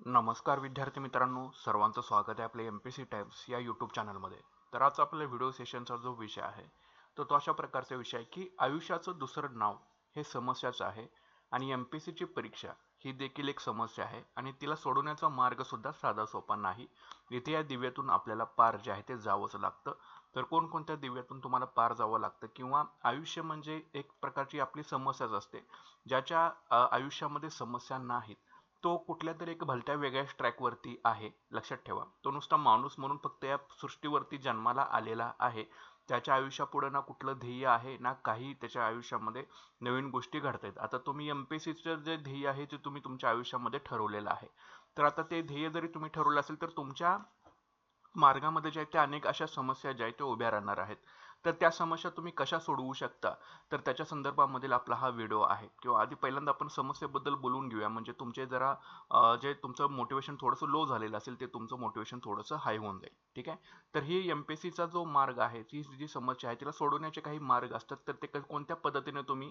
नमस्कार विद्यार्थी मित्रांनो सर्वांचं स्वागत आहे आपल्या एम पी सी टाइम्स या यूट्यूब चॅनलमध्ये तर आज आपल्या व्हिडिओ सेशनचा जो विषय आहे तर तो अशा प्रकारचा विषय आहे की आयुष्याचं दुसरं नाव हे समस्याचं आहे आणि एम पी सीची परीक्षा ही देखील एक समस्या आहे आणि तिला सोडवण्याचा मार्गसुद्धा साधा सोपा नाही. इथे या दिव्यातून आपल्याला पार जे आहे ते जावंच लागतं. तर कोणकोणत्या दिव्यातून तुम्हाला पार जावं लागतं किंवा आयुष्य म्हणजे एक प्रकारची आपली समस्याच असते ज्याच्या आयुष्यामध्ये समस्या नाहीत. तो कुठल्या तरी एक भलत्या वेगळ्याच ट्रॅकवरती आहे लक्षात ठेवा. तो नुसता माणूस म्हणून फक्त या सृष्टीवरती जन्माला आलेला आहे. त्याच्या आयुष्यापुढे ना कुठलं ध्येय आहे ना काही त्याच्या आयुष्यामध्ये नवीन गोष्टी घडतायत. आता तुम्ही एम पी सीचं जे ध्येय आहे ते तुम्ही तुमच्या आयुष्यामध्ये ठरवलेलं आहे. तर आता ते ध्येय जरी तुम्ही ठरवलं असेल तर तुमच्या मार्गामध्ये ज्या आहेत त्या अनेक अशा समस्या ज्या आहेत त्या उभ्या राहणार आहेत. तर त्या समस्या तुम्ही कशा सोडवू शकता? तर त्याच्या संदर्भामधील आपला हा व्हिडिओ आहे. किंवा आधी पहिल्यांदा आपण समस्येबद्दल बोलून घेऊया. म्हणजे तुमचे जरा जे तुमचं मोटिवेशन थोडंसं लो झालेलं असेल ते तुमचं मोटिवेशन थोडंसं हाय होऊन जाईल. ठीक आहे? तर ही एम पी सीचा जो मार्ग आहे ती जी समस्या आहे तिला सोडवण्याचे काही मार्ग असतात तर ते कोणत्या पद्धतीने तुम्ही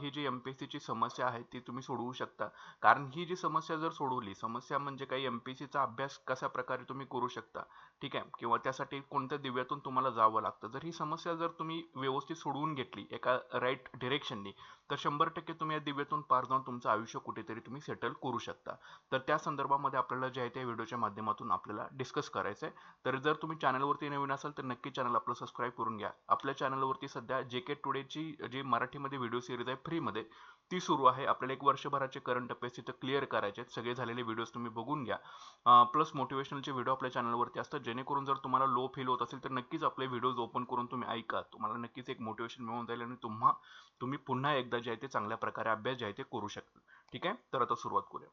ही जी एम पी सीची समस्या आहे ती तुम्ही सोडवू शकता? कारण ही जी समस्या जर सोडवली समस्या म्हणजे काही एम पी सीचा अभ्यास कशा प्रकारे तुम्ही करू शकता? ठीक आहे? किंवा त्यासाठी कोणत्या दिव्यातून तुम्हाला जावं लागतं? जर ही समस्या जर तुम्ही व्यवस्थित सोडवून घेतली एका राईट डिरेक्शननी तर शंभर टक्के तुम्ही या दिव्यातून पार जाऊन तुमचं आयुष्य कुठेतरी तुम्ही सेटल करू शकता. तर त्या संदर्भामध्ये आपल्याला जे आहे त्या व्हिडिओच्या माध्यमातून आपल्याला डिस्कस करायचं आहे तर जर तुम्ही चॅनलवरती नवीन असाल तर नक्की चॅनल आपलं सबस्क्राईब करून घ्या. आपल्या चॅनलवरती सध्या जे के टुडेची जी मराठीमध्ये व्हिडिओ सिरीज आहे फ्रीमध्ये ती सुरू आहे. आपल्याला एक वर्षभराचे करंट अफेअर्स तिथं क्लिअर करायचे आहेत. सगळे झालेले व्हिडिओज तुम्ही बघून घ्या. प्लस मोटिवेशनलचे व्हिडिओ आपल्या चॅनलवरती असतात. जेणेकरून जर तुम्हाला लो फील होत असेल तर नक्कीच आपले व्हिडिओज ओपन करून तुम्ही ऐका. तुम्हाला नक्कीच एक मोटिवेशन मिळून जाईल आणि तुम्हा तुम्ही पुन्हा एकदा जे आहे ते चांगल्या प्रकारे अभ्यास जे आहे ते करू शकता. ठीक आहे? तर आता सुरुवात करूया.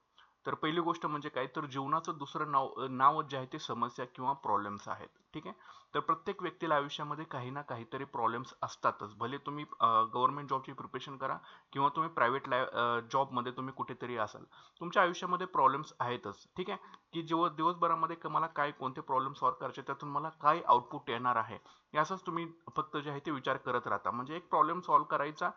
तर पहिली गोष्ट म्हणजे काय? तर जीवनाचं दुसरं नाव नाव जे आहे ते समस्या किंवा प्रॉब्लेम्स आहेत. ठीक आहे? तर प्रत्येक व्यक्तीला आयुष्यामध्ये काही ना काहीतरी प्रॉब्लेम्स असतातच. भले तुम्ही गव्हर्नमेंट जॉबची प्रिपरेशन करा किंवा तुम्ही प्रायव्हेट लाय जॉबमध्ये तुम्ही कुठेतरी असाल. तुमच्या आयुष्यामध्ये प्रॉब्लेम्स आहेतच. ठीक आहे? की जेव्हा दिवसभरामध्ये मला काय कोणते प्रॉब्लेम सॉल्व्ह करायचे? त्यातून मला काय आउटपुट येणार आहे? याचाच तुम्ही फक्त जे आहे ते विचार करत राहता. म्हणजे एक प्रॉब्लेम सॉल्व्ह करायचा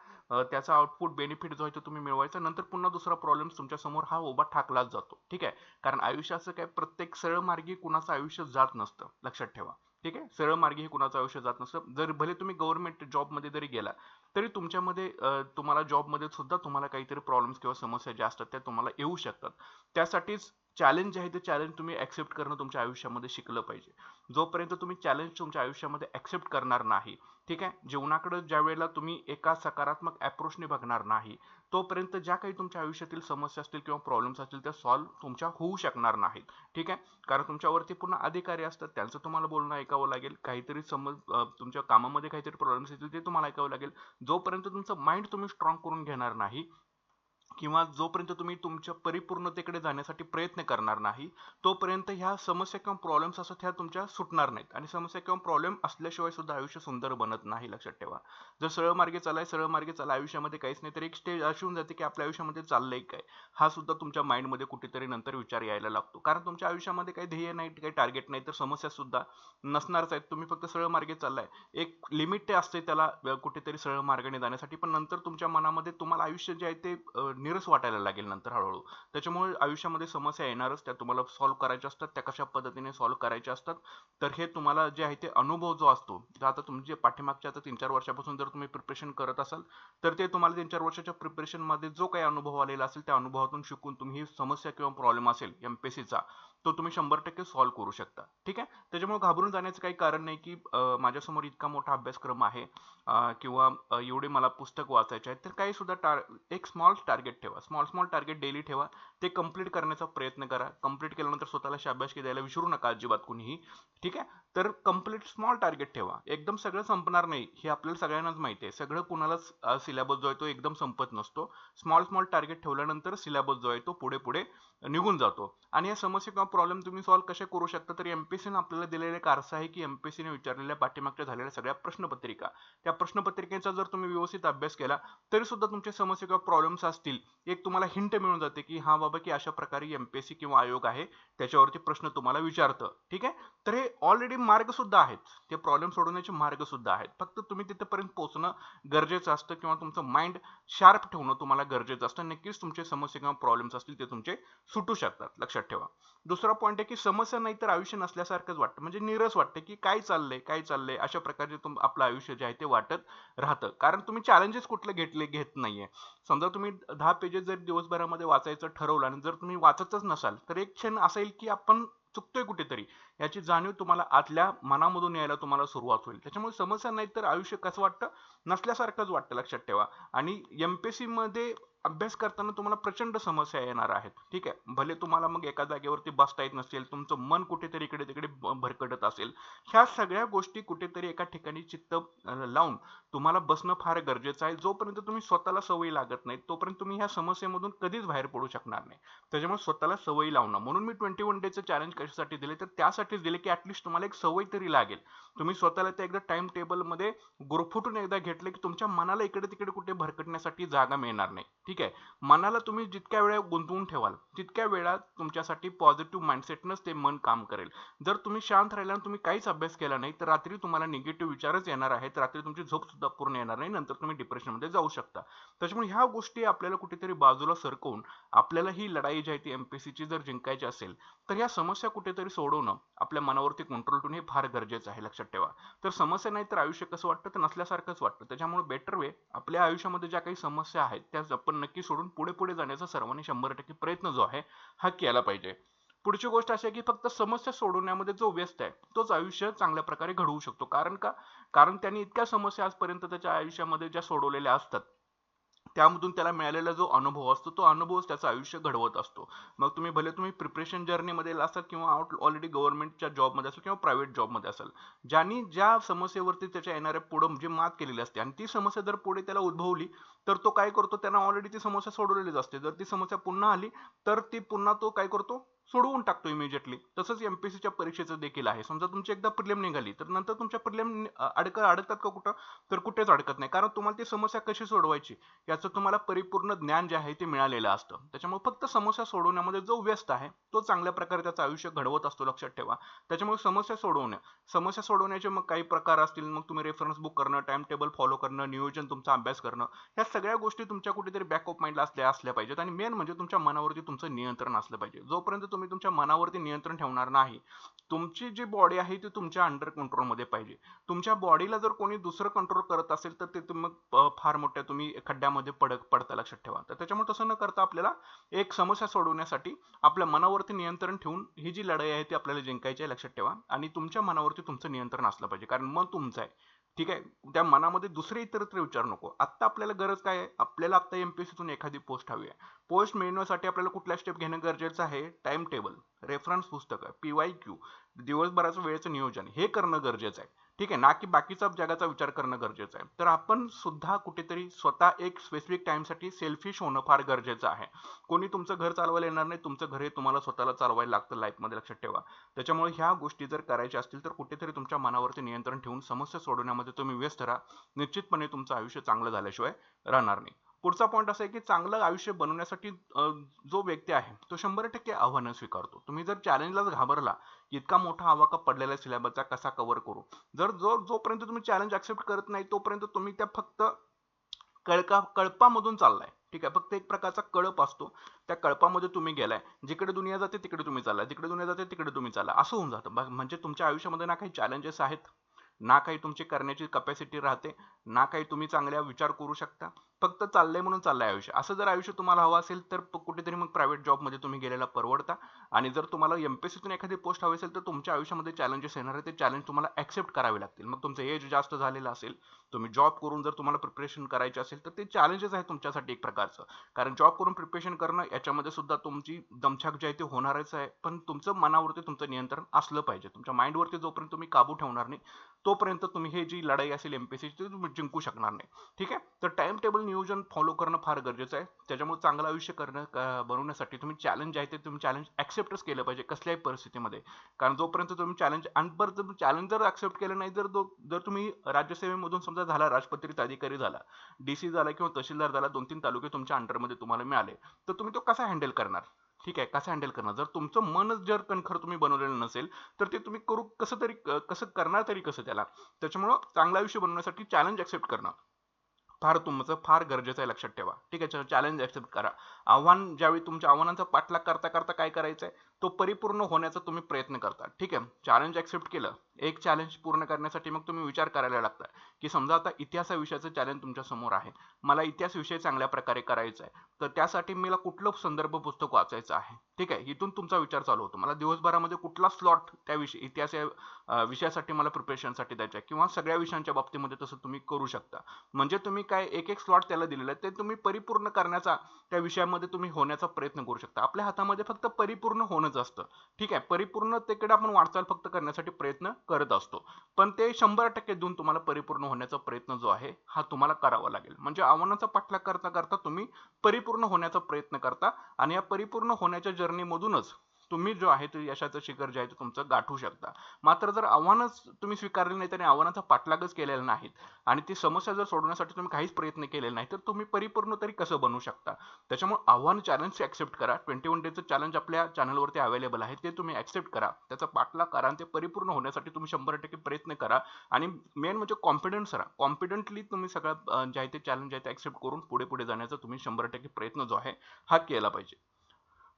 त्याचा आउटपुट बेनिफिट जो आहे तो तुम्ही मिळवायचा नंतर पुन्हा दुसरा प्रॉब्लेम तुमच्यासमोर हा उभा ठाकलाच जातो. ठीक आहे? कारण आयुष्याचं काय प्रत्येक सरळ मार्गी कुणाचं आयुष्य जात नसतं. लक्षात ठेवा. ठीक आहे? सरळ मार्गी हे कुणाचं आयुष्य जात नसतं. जर भले तुम्ही गव्हर्नमेंट जॉबमध्ये जरी गेला तरी तुमच्यामध्ये तुम्हाला जॉबमध्ये सुद्धा तुम्हाला काहीतरी प्रॉब्लेम्स किंवा समस्या ज्या असतात त्या तुम्हाला येऊ शकतात. त्यासाठीच चॅलेंज जे आहे ते चॅलेंज तुम्ही ॲक्सेप्ट करणं तुमच्या आयुष्यामध्ये शिकलं पाहिजे. जोपर्यंत तुम्ही चॅलेंज तुमच्या आयुष्यामध्ये ॲक्सेप्ट करणार नाही ठीक आहे? जीवनाकडे ज्या वेळेला तुम्ही एका सकारात्मक अप्रोचने बघणार नाही तोपर्यंत ज्या काही तुमच्या आयुष्यातील समस्या असतील किंवा प्रॉब्लेम्स असतील त्या सॉल्व्ह तुमच्या होऊ शकणार नाहीत ठीक आहे? कारण तुमच्यावरती पुन्हा अधिकारी असतात त्यांचं तुम्हाला बोलणं ऐकावं लागेल. काहीतरी समज तुमच्या कामामध्ये काहीतरी प्रॉब्लेम्स येतील ते तुम्हाला ऐकावं लागेल. जोपर्यंत तुमचं माइंड तुम्ही स्ट्रॉंग करून घेणार नाही किंवा जोपर्यंत तुम्ही तुमच्या परिपूर्णतेकडे जाण्यासाठी प्रयत्न करणार नाही तोपर्यंत ह्या समस्या किंवा प्रॉब्लेम्स असतात ह्या तुमच्या सुटणार नाहीत. आणि समस्या किंवा प्रॉब्लेम असल्याशिवाय सुद्धा आयुष्य सुंदर बनत नाही लक्षात ठेवा. जर सरळ मार्गे चालाय सरळ मार्गे चाला आयुष्यामध्ये काहीच नाही तर एक स्टेज अशी होऊन जाते की आपल्या आयुष्यामध्ये चाललंय काय? हा सुद्धा तुमच्या माइंडमध्ये कुठेतरी नंतर विचार यायला लागतो. कारण तुमच्या आयुष्यामध्ये काही ध्येय नाही काही टार्गेट नाही तर समस्या सुद्धा नसणारच आहेत. तुम्ही फक्त सरळ मार्गे चाललाय. एक लिमिट ते असते त्याला कुठेतरी सरळ मार्गाने जाण्यासाठी. पण नंतर तुमच्या मनामध्ये तुम्हाला आयुष्य जे आहे ते नीरस वाटायला लागेल नंतर हळूहळू. त्याच्यामुळे आयुष्यामध्ये समस्या येणारच त्या तुम्हाला सॉल्व्ह करायच्या असतात त्या कशा पद्धतीने सॉल्व्ह करायच्या असतात. तर हे तुम्हाला जे आहे ते अनुभव जो असतो आता तुमचे पाठीमागच्या आता तीन चार वर्षापासून जर तुम्ही प्रिपरेशन करत असाल तर ते तुम्हाला तीन चार वर्षाच्या प्रिपरेशनमध्ये जो काही अनुभव आलेला असेल त्या अनुभवातून शिकून तुम्ही समस्या किंवा प्रॉब्लेम असेल एमपीसीचा तो तुम्ही शंभर टक्के सॉल्व्ह करू शकता. ठीक आहे? त्याच्यामुळे घाबरून जाण्याचं काही कारण नाही की माझ्यासमोर इतका मोठा अभ्यासक्रम आहे किंवा एवढे मला पुस्तक वाचायचे आहेत तर काही सुद्धा टार एक स्मॉल टार्गेट ठेवा. स्मॉल स्मॉल टार्गेट डेली ठेवा. ते कंप्लीट करण्याचा प्रयत्न करा. कंप्लीट केल्यानंतर स्वतःला शाबासकी द्यायला विसरू नका अजिबात कुणीही. ठीक आहे? तर कंप्लीट स्मॉल टार्गेट ठेवा. एकदम सगळं संपणार नाही हे आपल्याला सगळ्यांनाच माहिती आहे. सगळं कुणालाच सिलेबस जो आहे तो एकदम संपत नसतो. स्मॉल स्मॉल टार्गेट ठेवल्यानंतर सिलेबस जो आहे तो पुढे पुढे निघून जातो. आणि या समस्या किंवा प्रॉब्लेम तुम्ही सॉल्व्ह कसे करू शकता? तर एमपीसीने आपल्याला दिलेले एक आरसा आहे की एमपीसीने विचारलेल्या पाठीमागच्या झालेल्या सगळ्या प्रश्नपत्रिका. त्या प्रश्नपत्रिकेचा जर तुम्ही व्यवस्थित अभ्यास केला तरी सुद्धा तुमच्या समस्या किंवा प्रॉब्लेम्स असतील. एक तुम्हाला हिंट मिळून जाते की हा बाबा की अशा प्रकारे एमपीएससी किंवा आयोग आहे. त्याच्यावरती प्रश्न तुम्हाला विचारतं. ठीक आहे? तर हे ऑलरेडी मार्ग सुद्धा आहेत. ते प्रॉब्लेम सोडवण्याचे मार्ग सुद्धा आहेत. फक्त तुम्ही तिथेपर्यंत पोहोचणं गरजेचं असतं किंवा तुमचं माइंड शार्प ठेवणं तुम्हाला गरजेचं असतं. नक्कीच तुमचे समस्या किंवा प्रॉब्लेम्स असतील ते तुमचे सुटू शकतात लक्षात ठेवा. दुसरा पॉईंट आहे की समस्या नाही तर आयुष्य नसल्यासारखंच वाटतं. म्हणजे निरस वाटतं की काय चाललंय काय चाललंय अशा प्रकारचे तुम आपलं आयुष्य जे आहे ते वाटत राहतं. कारण तुम्ही चॅलेंजेस कुठले घेतले घेत नाहीये. समजा तुम्ही दहा पेजेस जर दिवसभरामध्ये वाचायचं ठरवलं आणि जर तुम्ही वाचतच नसाल तर एक क्षण असेल की आपण चुकतोय कुठेतरी. याची जाणीव तुम्हाला आतल्या मनामधून यायला तुम्हाला सुरुवात होईल. त्याच्यामुळे समस्या नाही तर आयुष्य कसं वाटतं? नसल्यासारखंच वाटतं लक्षात ठेवा. आणि एमपीएससी मध्ये अभ्यास करताना तुम्हाला प्रचंड समस्या येणार आहेत. ठीक आहे? भले तुम्हाला मग एका जागेवरती बसता येत नसेल तुमचं मन कुठेतरी इकडे तिकडे भरकटत असेल. ह्या सगळ्या गोष्टी कुठेतरी एका ठिकाणी चित्त लावून तुम्हाला बसणं फार गरजेचं आहे. जोपर्यंत तुम्ही स्वतःला सवयी लागत नाही तोपर्यंत तुम्ही ह्या समस्येमधून कधीच बाहेर पडू शकणार नाही. त्याच्यामुळे स्वतःला सवयी लावणं. म्हणून मी ट्वेंटी वन डेचं चॅलेंज कशासाठी दिले? तर त्यासाठीच दिले की ऍटलिस्ट तुम्हाला एक सवय तरी लागेल. तुम्ही स्वतःला त्या एकदा टाइम टेबलमध्ये गुरफुटून एकदा घेतले की तुमच्या मनाला इकडे तिकडे कुठे भरकटण्यासाठी जागा मिळणार नाही. ठीक आहे? मनाला तुम्ही जितक्या वेळा गुंतवून ठेवाल तितक्या वेळा तुमच्यासाठी पॉझिटिव्ह माइंडसेटनंच ते मन काम करेल. जर तुम्ही शांत राहिला आणि तुम्ही काहीच अभ्यास केला नाही तर रात्री तुम्हाला निगेटिव्ह विचारच येणार आहेत. रात्री तुमची झोप सुद्धा पूर्ण येणार नाही. नंतर तुम्ही डिप्रेशनमध्ये जाऊ शकता. त्याच्यामुळे ह्या गोष्टी आपल्याला कुठेतरी बाजूला सरकवून आपल्याला ही लढाई जी आहे ती MPSC ची जर जिंकायची असेल तर ह्या समस्या कुठेतरी सोडवणं आपल्या मनावरती कंट्रोल ठेवणं हे फार गरजेचं आहे लक्षात ठेवा. तर समस्या नाही तर आयुष्य कसं वाटतं? तर नसल्यासारखंच वाटतं. त्याच्यामुळे बेटर वे आपल्या आयुष्यामध्ये ज्या काही समस्या आहेत त्या आपण नक्की सोडून पुढे पुढे जाण्याचा सर्वांनी शंभर टक्के प्रयत्न जो आहे हा केला पाहिजे. पुढची गोष्ट अशी आहे की फक्त समस्या सोडवण्यामध्ये जो व्यस्त आहे तोच आयुष्य चांगल्या प्रकारे घडवू शकतो. कारण का? कारण त्यांनी इतक्या समस्या आजपर्यंत त्याच्या आयुष्यामध्ये ज्या सोडवलेल्या असतात त्यामधून त्याला मिळालेला जो अनुभव असतो तो अनुभवच त्याचं आयुष्य घडवत असतो. मग तुम्ही भले तुम्ही प्रिपरेशन जर्नीमध्ये असाल किंवा आउट ऑलरेडी गव्हर्नमेंटच्या जॉबमध्ये असाल किंवा प्रायव्हेट जॉबमध्ये असाल ज्यांनी ज्या समस्येवरती त्याच्या येणाऱ्या पुढं जे मात केलेली असते आणि ती समस्या जर पुढे त्याला उद्भवली तर तो काय करतो? त्यांना ऑलरेडी ती समस्या सोडवलेलीच असते. जर ती समस्या पुन्हा आली तर ती पुन्हा तो काय करतो? सोडवून टाकतो इमिजिएटली तसंच एमपीसीच्या परीक्षेचं देखील आहे. समजा तुमची एकदा प्रिलिम निघाली तर नंतर तुमच्या प्रिलिम अडक अडकतात का कुठं? तर कुठेच अडकत नाही. कारण तुम्हाला ती समस्या कशी सोडवायची? याचं तुम्हाला परिपूर्ण ज्ञान जे आहे ते मिळालेलं असतं. त्याच्यामुळे फक्त समस्या सोडवण्यामध्ये जो व्यस्त आहे तो चांगल्या प्रकारे त्याचं आयुष्य घडवत असतो लक्षात ठेवा. त्याच्यामुळे समस्या सोडवण्या समस्या सोडवण्याचे मग काही प्रकार असतील मग तुम्ही रेफरन्स बुक करणं टाइम टेबल फॉलो करणं नियोजन तुमचा अभ्यास करणं ह्या सगळ्या गोष्टी तुमच्या कुठेतरी बॅक ऑफ माइंडला असल्या असल्या पाहिजेत. आणि मेन म्हणजे तुमच्या मनावरती तुमचं नियंत्रण असलं पाहिजे. जोपर्यंत तुम्ही तुमच्या मनावरती नियंत्रण ठेवणार नाही. तुमची जी बॉडी आहे ती तुमच्या अंडर कंट्रोलमध्ये पाहिजे. तुमच्या बॉडीला जर कोणी दुसरं कंट्रोल करत असेल तर ते तुम्ही फार मोठ्या तुम्ही खड्ड्यामध्ये पडक पडता लक्षात ठेवा. तर त्याच्यामुळे तसं न करता आपल्याला एक समस्या सोडवण्यासाठी आपल्या मनावरती नियंत्रण ठेवून ही जी लढाई आहे ती आपल्याला जिंकायची आहे लक्षात ठेवा. आणि तुमच्या मनावरती तुमचं नियंत्रण असलं पाहिजे. कारण मन तुमचं आहे. ठीक आहे? त्या मनामध्ये दुसरे इतरत्र विचार नको. आत्ता आपल्याला गरज काय आहे? आपल्याला आत्ता एमपीएससीतून एखादी पोस्ट हवी आहे. पोस्ट मिळवण्यासाठी आपल्याला कुठल्या स्टेप घेणं गरजेचं आहे? टाइम टेबल रेफरन्स पुस्तकं पीवाय क्यू दिवसभराचं वेळेचं नियोजन हे करणं गरजेचं आहे. ठीक आहे ना की बाकीचा जगाचा विचार करणं गरजेचं आहे. तर आपण सुद्धा कुठेतरी स्वतः एक स्पेसिफिक टाइमसाठी सेल्फिश होणं फार गरजेचं आहे. कोणी तुमचं घर चालवायला येणार नाही तुमचं घर हे तुम्हाला स्वतःला चालवायला लागतं लाईफमध्ये लक्षात ठेवा. त्याच्यामुळे ह्या गोष्टी जर करायच्या असतील तर कुठेतरी तुमच्या मनावरती नियंत्रण ठेवून समस्या सोडवण्यामध्ये तुम्ही व्यस्त राहा. निश्चितपणे तुमचं आयुष्य चांगलं झाल्याशिवाय राहणार नाही. पुढचा पॉईंट असा आहे की चांगलं आयुष्य बनवण्यासाठी जो व्यक्ती आहे तो शंभर टक्के आव्हानं स्वीकारतो. तुम्ही जर चॅलेंजलाच घाबरला इतका मोठा आवाका पडलेला सिलेबसचा कसा कव्हर करू? जर जो जोपर्यंत तुम्ही चॅलेंज ऍक्सेप्ट करत नाही तोपर्यंत तुम्ही त्या फक्त कळका कळपामधून चाललाय. ठीक आहे फक्त एक प्रकारचा कळप असतो. त्या कळपामध्ये तुम्ही गेलाय. जिकडे दुनिया जाते तिकडे तुम्ही चालला जिकडे दुनिया जाते तिकडे तुम्ही चालला असं होऊन जातं. म्हणजे तुमच्या आयुष्यामध्ये ना काही चॅलेंजेस आहेत. ना काही तुमची करण्याची कपॅसिटी राहते. ना काही तुम्ही चांगल्या विचार करू शकता. फक्त चाललंय म्हणून चाललंय आयुष्य. असं जर आयुष्य तुम्हाला हवं असेल तर कुठेतरी मग प्रायव्हेट जॉबमध्ये तुम्ही गेलेला परवडता. आणि जर तुम्हाला एम पी सीतून एखादी पोस्ट हवी असेल तर तुमच्या आयुष्यामध्ये चॅलेंजेस येणार आहे ते चॅलेंज तुम्हाला ॲक्सेप्ट करावे लागतील. मग तुमचं एज जास्त झालेलं असेल तुम्ही जॉब करून जर तुम्हाला प्रिपरेशन करायचे असेल तर ते चॅलेंजेस आहे तुमच्यासाठी एक प्रकारचं. कारण जॉब करून प्रिपरेशन करणं याच्यामध्ये सुद्धा तुमची दमछाक जी आहे ती होणारच आहे. पण तुमचं मनावरती तुमचं नियंत्रण असलं पाहिजे. तुमच्या माइंडवरती जोपर्यंत तुम्ही काबू ठेवणार नाही तोपर्यंत तुम्ही हे जी लढाई असेल एम एमपीएससी ती तुम्ही जिंकू शकणार नाही. ठीक आहे? तर टाइम टेबल नियोजन फॉलो करणं फार गरजेचं आहे. त्याच्यामुळे चांगलं आयुष्य करणं बनवण्यासाठी तुम्ही चॅलेंज आहे ते तुम्ही चॅलेंज ऍक्सेप्टच केलं पाहिजे कसल्याही परिस्थितीमध्ये. कारण जोपर्यंत तुम्ही चॅलेंज आणि बरं तुम्ही चॅलेंज जर ॲक्सेप्ट केलं नाही जर दो- जर तुम्ही राज्यसेवेमधून समजा झाला राजपत्रित अधिकारी झाला डीसी झाला किंवा तहसीलदार झाला दोन तीन तालुके तुमच्या अंडरमध्ये तुम्हाला मिळाले तर तुम्ही तो कसा हँडल करणार? ठीक आहे कसं हँडल करणार? जर तुमचं मनच जर कणखर तुम्ही बनवलेलं नसेल तर ते तुम्ही करू कसं तरी कसं करणार तरी कसं त्याला? त्याच्यामुळं चांगलं आयुष्य बनवण्यासाठी चॅलेंज ऍक्सेप्ट करणं. फार तुमचं फार गरजेचं आहे लक्षात ठेवा. ठीक आहे चॅलेंज ॲक्सेप्ट करा. आव्हान ज्यावेळी तुमच्या आव्हानांचा पाठलाग करता करता काय करायचं आहे तो परिपूर्ण होण्याचा तुम्ही प्रयत्न करता. ठीक आहे चॅलेंज ॲक्सेप्ट केलं. एक चॅलेंज पूर्ण करण्यासाठी मग तुम्ही विचार करायला लागता की समजा आता इतिहासा विषयाचं चॅलेंज तुमच्यासमोर आहे. मला इतिहास विषय चांगल्या प्रकारे करायचा आहे तर त्यासाठी मला कुठलं संदर्भ पुस्तक वाचायचं आहे? ठीक आहे इथून तुमचा विचार चालू होतो. मला दिवसभरामध्ये कुठला स्लॉट त्या विषय इतिहास या विषयासाठी मला प्रिपरेशनसाठी द्यायचा आहे किंवा सगळ्या विषयांच्या बाबतीमध्ये तसं तुम्ही करू शकता. म्हणजे तुम्ही काय एक एक स्लॉट त्याला दिलेला आहे ते तुम्ही परिपूर्ण करण्याचा त्या विषयामध्ये तुम्ही होण्याचा प्रयत्न करू शकता. आपल्या हातामध्ये फक्त परिपूर्ण होणंच असतं. ठीक आहे परिपूर्णतेकडे आपण वाटचाल फक्त करण्यासाठी प्रयत्न करत असतो. पण ते शंभर टक्के देऊन तुम्हाला परिपूर्ण होण्याचा प्रयत्न जो आहे हा तुम्हाला करावा लागेल. म्हणजे आव्हानाचा पाठलाग करता करता तुम्ही परिपूर्ण होण्याचा प्रयत्न करता आणि या परिपूर्ण होण्याच्या जर्नीमधूनच तुम्ही जो आहे तो यशाचं शिखर जे आहे ते तुमचं गाठू शकता. मात्र जर आव्हानच तुम्ही स्वीकारले नाही आणि आव्हानाचा पाठलागच केलेला नाहीत. आणि ती समस्या जर सोडवण्यासाठी तुम्ही काहीच प्रयत्न केलेले नाही तर तुम्ही परिपूर्ण तरी कसं बनवू शकता? त्याच्यामुळे आव्हान चॅलेंज ऍक्सेप्ट करा. ट्वेंटी वन डेचं चॅलेंज आपल्या चॅनलवरती अवेलेबल आहे ते तुम्ही ऍक्सेप्ट करा. त्याचा पाठलाग करा आणि ते परिपूर्ण होण्यासाठी तुम्ही शंभर टक्के प्रयत्न करा. आणि मेन म्हणजे कॉन्फिडन्स राहा. कॉन्फिडंटली तुम्ही सगळं जे आहे ते चॅलेंज आहे ते ऍक्सेप्ट करून पुढे पुढे जाण्याचा तुम्ही शंभर टक्के प्रयत्न जो आहे हा केला पाहिजे.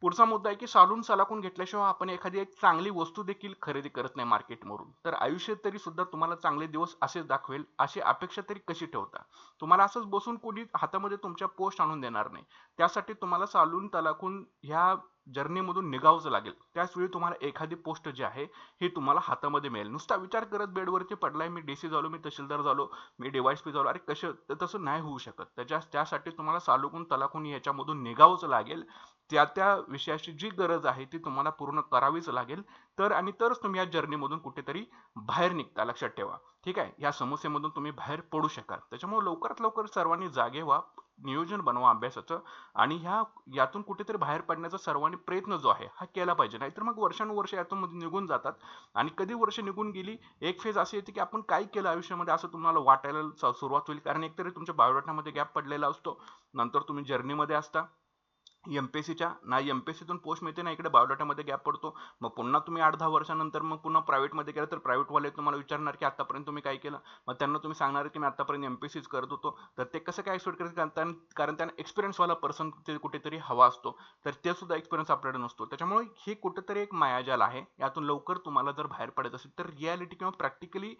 पुढचा मुद्दा आहे की सालून सलाखून घेतल्याशिवाय आपण एखादी एक चांगली वस्तू देखील खरेदी करत नाही मार्केटमधून. तर आयुष्यात तरी सुद्धा तुम्हाला चांगले दिवस असेच दाखवेल अशी अपेक्षा तरी कशी ठेवता? तुम्हाला असंच बसून कोणी हातामध्ये तुमच्या पोस्ट आणून देणार नाही. त्यासाठी तुम्हाला सालून तलाखून ह्या जर्नीमधून निघावंच लागेल. त्याचवेळी तुम्हाला एखादी पोस्ट जी आहे ही तुम्हाला हातामध्ये मिळेल. नुसता विचार करत बेडवरती पडलाय मी डीसी झालो मी तहसीलदार झालो मी डीवायस पी झालो अरे कसं तसं नाही होऊ शकत. त्याच्या त्यासाठी तुम्हाला सालुकून तलाखून याच्यामधून निघावंच लागेल. त्या त्या विषयाची जी गरज आहे ती तुम्हाला पूर्ण करावीच लागेल. तर आणि तरच तुम्ही या जर्नीमधून कुठेतरी बाहेर निघता लक्षात ठेवा. ठीक आहे? या समस्येमधून तुम्ही बाहेर पडू शकाल. त्याच्यामुळे लवकरात लवकर सर्वांनी जागे व्हा. नियोजन बनवा अभ्यासाचं आणि ह्या यातून कुठेतरी बाहेर पडण्याचा सर्वांनी प्रयत्न जो आहे हा केला पाहिजे. नाहीतर मग वर्षानुवर्ष यातून निघून जातात आणि कधी वर्ष निघून गेली एक फेज अशी येते की आपण काय केलं आयुष्यामध्ये असं तुम्हाला वाटायला सुरुवात होईल. कारण एकतरी तुमच्या बायोडाटामध्ये गॅप पडलेला असतो. नंतर तुम्ही जर्नीमध्ये असता. एम पी एस सीच्या ना सीतून पोस्ट मिळते ना इकडे बायोडाटामध्ये गॅप पडतो. मग पुन्हा तुम्ही आठ दहा वर्षानंतर मग पुन्हा प्रायव्हेटमध्ये गेलं तर प्रायव्हेटवाले तुम्हाला विचारणार की आतापर्यंत तुम्ही काय केलं? मग त्यांना तुम्ही सांगणार की मी आतापर्यंत सीच करत होतो. तर ते कसं काय एक्सपेक्ट करत कारण कारण त्यांना एक्सपिरियन्सवाला पर्सन ते कुठेतरी हवा असतो. तर ते सुद्धा एक्सपिरियन्स आपल्याकडे नसतो. त्याच्यामुळे हे कुठेतरी एक मायाजाल आहे. यातून लवकर तुम्हाला जर बाहेर पडायचं असेल तर रियालिटी किंवा प्रॅक्टिकली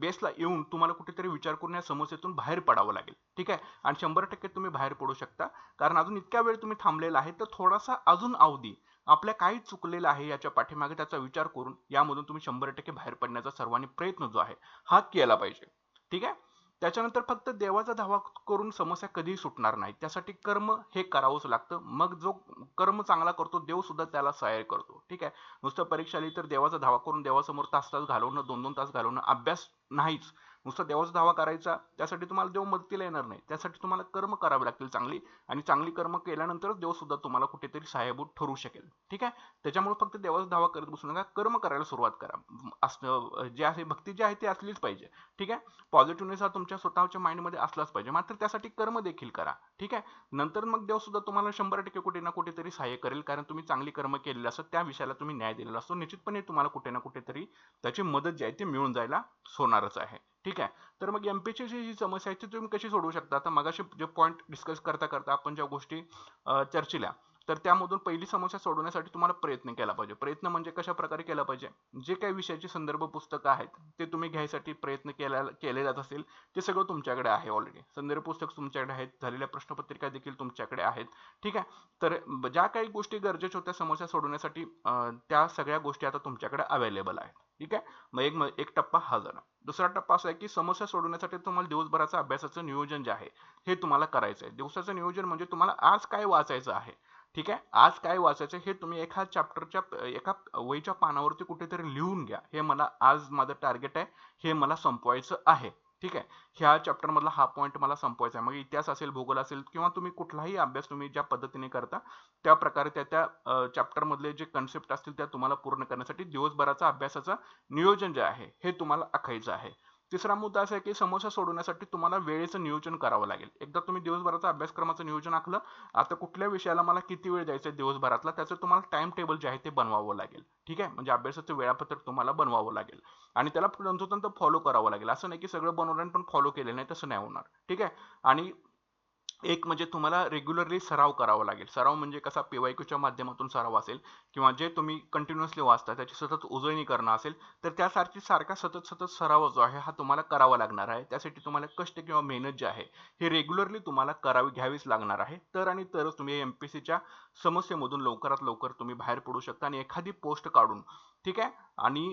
बेसला येऊन तुम्हाला कुठेतरी विचार करून या समस्येतून बाहेर पडावं लागेल. ठीक आहे? आणि शंभर टक्के तुम्ही बाहेर पडू शकता. कारण अजून इतक्या वेळ वेळ तुम्ही थांबलेला आहे तर थोडासा अजून अवधी आपल्या काय चुकलेलं आहे याच्या पाठीमागे त्याचा विचार करून यामधून तुम्ही शंभर टक्के बाहेर पडण्याचा सर्वांनी प्रयत्न जो आहे हा केला पाहिजे. ठीक आहे? त्याच्यानंतर फक्त देवाचा धावा करून समस्या कधीही सुटणार नाही. त्यासाठी कर्म हे करावंच लागतं. मग जो कर्म चांगला करतो देव सुद्धा त्याला सहाय्य करतो. ठीक आहे? नुसतं परीक्षा आली तर देवाचा धावा करून देवासमोर तास तास घालवणं दोन दोन तास घालवणं अभ्यास नाहीच. नुसतं देवाचा धावा करायचा त्यासाठी तुम्हाला देव मदतीला येणार नाही. त्यासाठी तुम्हाला कर्म करावे लागतील चांगली. आणि चांगली कर्म केल्यानंतरच देव सुद्धा तुम्हाला कुठेतरी सहाय्यभूत ठरू शकेल. ठीक आहे? त्याच्यामुळे फक्त देवाचा धावा करत बसू नका. कर्म करायला सुरुवात करा. असं जे आहे भक्ती जी आहे ती असलीच पाहिजे. ठीक आहे? पॉझिटिव्हनेस हा तुमच्या स्वतःच्या माइंडमध्ये असलाच पाहिजे. मात्र त्यासाठी कर्म देखील करा. ठीक आहे? नंतर मग देव सुद्धा तुम्हाला शंभर टक्के कुठे ना कुठेतरी सहाय्य करेल. कारण तुम्ही चांगली कर्म केलेली असतात. त्या विषयाला तुम्ही न्याय दिलेला असतो. निश्चितपणे तुम्हाला कुठे ना कुठेतरी त्याची मदत जी आहे ती मिळून जायला होणारच आहे. ठीक आहे? तर मग एमपीची जी समस्या आहे ती तुम्ही कशी सोडवू शकता? आता मगाशी जे पॉईंट डिस्कस करता करता आपण ज्या गोष्टी चर्चिल्या तर त्यामधून पहिली समस्या सोडवण्यासाठी तुम्हाला प्रयत्न केला पाहिजे. प्रयत्न म्हणजे कशा प्रकारे केला पाहिजे? जे काही विषयाची संदर्भ पुस्तकं आहेत ते तुम्ही घ्यायसाठी प्रयत्न केला केले जात असेल. ते सगळं तुमच्याकडे आहे ऑलरेडी संदर्भ पुस्तक तुमच्याकडे आहेत झालेल्या प्रश्नपत्रिका देखील तुमच्याकडे आहेत. ठीक आहे? तर ज्या काही गोष्टी गरजेच्या होत्या समस्या सोडवण्यासाठी त्या सगळ्या गोष्टी आता तुमच्याकडे अवेलेबल आहेत. ठीक आहे? मग एक एक टप्पा हा झाला. दुसरा टप्पा असा आहे की समस्या सोडवण्यासाठी तुम्हाला दिवसभराचं अभ्यासाचं नियोजन जे आहे हे तुम्हाला करायचं आहे. दिवसाचं नियोजन म्हणजे तुम्हाला आज काय वाचायचं आहे ठीक आहे? आज काय वाचायचं हे तुम्ही एका चॅप्टरच्या एका वहीच्या पानावरती कुठेतरी लिहून घ्या. हे मला आज माझं टार्गेट आहे हे मला संपवायचं आहे. ठीक आहे? ह्या चॅप्टर मधला हा पॉईंट मला संपवायचा आहे. मग इतिहास असेल भूगोल असेल किंवा तुम्ही कुठलाही अभ्यास तुम्ही ज्या पद्धतीने करता त्या प्रकारे त्या त्या चॅप्टर मधले जे कन्सेप्ट असतील त्या तुम्हाला पूर्ण करण्यासाठी दिवसभराचा अभ्यासाचं नियोजन जे आहे हे तुम्हाला आखायचं आहे. तिसरा मुद्दा असा आहे की समस्या सोडवण्यासाठी तुम्हाला वेळेचं नियोजन करावं लागेल. एकदा तुम्ही दिवसभराचं अभ्यासक्रमाचं नियोजन आखलं आता कुठल्या विषयाला मला किती वेळ द्यायचा आहे दिवसभरातला त्याचं तुम्हाला टाइम टेबल जे आहे ते बनवावं लागेल. ठीक आहे? म्हणजे अभ्यासाचं वेळापत्रक तुम्हाला बनवावं लागेल. आणि त्याला तंतोतंत फॉलो करावं लागेल. असं नाही की सगळं बनवलं पण फॉलो केलं नाही तसं नाही होणार. ठीक आहे? आणि एक म्हणजे तुम्हाला रेग्युलरली सराव करावा लागेल. सराव म्हणजे कसा पीवायक्यूच्या माध्यमातून सराव असेल किंवा जे तुम्ही कंटिन्युअसली वाचता त्याची सतत उजळणी करणं असेल तर त्यासारखी सारखा सतत सतत सराव जो आहे हा तुम्हाला करावा लागणार आहे. त्यासाठी तुम्हाला कष्ट किंवा मेहनत जी आहे हे रेग्युलरली तुम्हाला करावी घ्यावीच लागणार आहे. तर आणि तरच तुम्ही एम पी सीच्या समस्येमधून लवकरात लवकर तुम्ही बाहेर पडू शकता आणि एखादी पोस्ट काढून ठीक आहे? आणि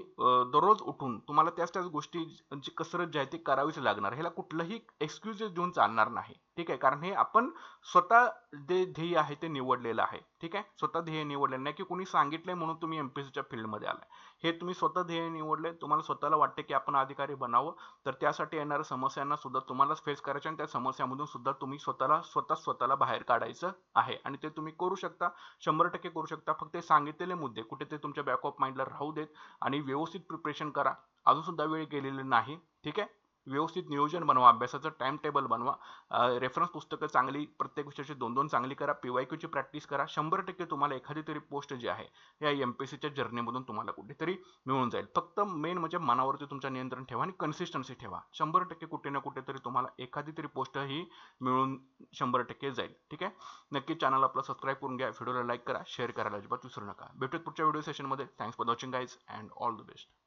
दररोज उठून तुम्हाला त्याच त्याच गोष्टी जी कसरत जी आहे ती करावीच लागणार. ह्याला कुठलंही एक्सक्युजेस देऊन चालणार नाही. ठीक आहे? कारण हे आपण स्वतः जे ध्येय आहे ते निवडलेलं आहे. ठीक आहे? स्वतः ध्येय निवडलेलं नाही की कोणी सांगितलंय म्हणून तुम्ही एमपीसीच्या फील्डमध्ये आलाय. हे तुम्ही स्वतः ध्येय निवडले तुम्हाला स्वतःला वाटते की आपण अधिकारी बनावं तर त्यासाठी येणाऱ्या समस्यांना सुद्धा तुम्हालाच फेस करायचं आणि त्या समस्यामधून सुद्धा तुम्ही स्वतःला स्वतः स्वतःला बाहेर काढायचं आहे. आणि ते तुम्ही करू शकता शंभर टक्के करू शकता. फक्त सांगितलेले मुद्दे कुठे ते तुमच्या बॅक ऑफ माइंडला राहू देत आणि व्यवस्थित प्रिपरेशन करा. अजून सुद्धा वेळ गेलेली नाही. ठीक आहे? व्यवस्थित नियोजन बनवा अभ्यासाचं टाइम टेबल बनवा रेफरन्स पुस्तकं चांगली प्रत्येक विषयाची दोन दोन चांगली करा पी वाय क्यूची प्रॅक्टिस करा. शंभर टक्के तुम्हाला एखादी तरी पोस्ट जी आहे या एम पी सीच्या जर्नीमधून तुम्हाला कुठेतरी मिळून जाईल. फक्त मेन म्हणजे मनावरती तुमचं नियंत्रण ठेवा आणि कन्सिस्टन्सी ठेवा. शंभर टक्के कुठे ना कुठेतरी तुम्हाला एखादी तरी पोस्ट ही मिळून शंभर टक्के जाईल. ठीक आहे? नक्की चॅनल आपला सबस्क्राईब करून घ्या व्हिडिओला लाईक करा शेअर करायला अजिबात विसरू नका. भेटूत पुढच्या व्हिडिओ सेशनमध्ये thanks for watching guys and all the best